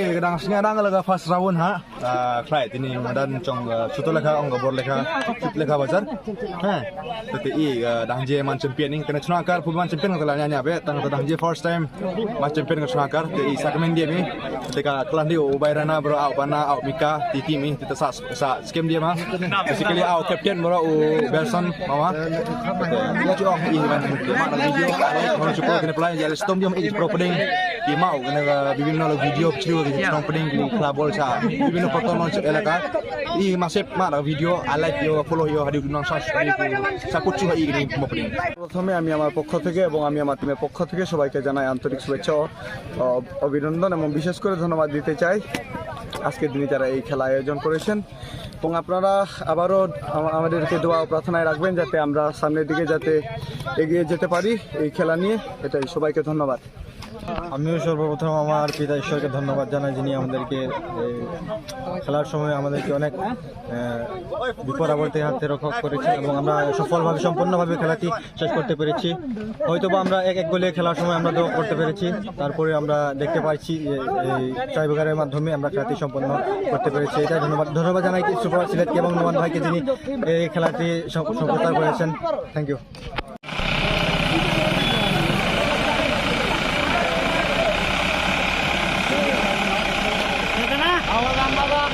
kadang sini orang lega fast rawon ha, ah, kray ini madan cong ah, cuto lega onggak oh, bor lega, cuto lega bazar, ha, tapi i ah, kadang je man champion ini kena cuma kar pun man champion kalau nyanyi apa, ya? tang kadang je first time man champion kena cuma kar, tapi saya kemen dia mi, tapi kalau kelan dia oh, ubai rana bro out bana out mika, titi mi, kita sa sa skim dia mas. mah, basically out captain bro oh, u person mama, tapi dia cuma ini man, mana lagi dia, kalau cuma kena pelajaran jadi stom dia mah ini pro pending. Pro peding i mau kena বিভিন্ন video ছিল club bol sa বিভিন্ন i like yo follow yo hadi nang sa sa kuchu i ni mo peding প্রথমে আমি আমার পক্ষ থেকে এবং আমি আমার টিমের পক্ষ থেকে সবাইকে জানাই আন্তরিক শুভেচ্ছা অভিনন্দন এবং বিশেষ করে ধন্যবাদ দিতে চাই। আজকের দিনে যারা এই খেলা আয়োজন করেছেন। এবং আপনারা আবারও আম- আমাদেরকে দোয়া প্রার্থনায় রাখবেন যাতে আমরা সামনের দিকে যাতে এগিয়ে যেতে পারি এই খেলা নিয়ে। এটাই সবাইকে ধন্যবাদ। আমিও সর্বপ্রথম আমার পিতা ঈশ্বরকে ধন্যবাদ জানাই, যিনি আমাদেরকে খেলার সময় আমাদেরকে অনেক বিপদ আপদের হাতে রক্ষা করেছেন এবং আমরা সফলভাবে, সম্পূর্ণভাবে খেলাটি শেষ করতে পেরেছি। হয়তোবা আমরা এক এক গোলে খেলার সময় আমরা দোয়া করতে পেরেছি, তারপরে আমরা দেখতে পাচ্ছি এই ট্রাইবেকারের মাধ্যমে আমরা খেলাটি সম্পন্ন করতে পেরেছি। এটা ধন্যবাদ ধন্যবাদ জানাই সুপার সিলেটকে এবং নোমান ভাইকে যিনি এই খেলাটি সফ- সফলতা করেছেন। Thank you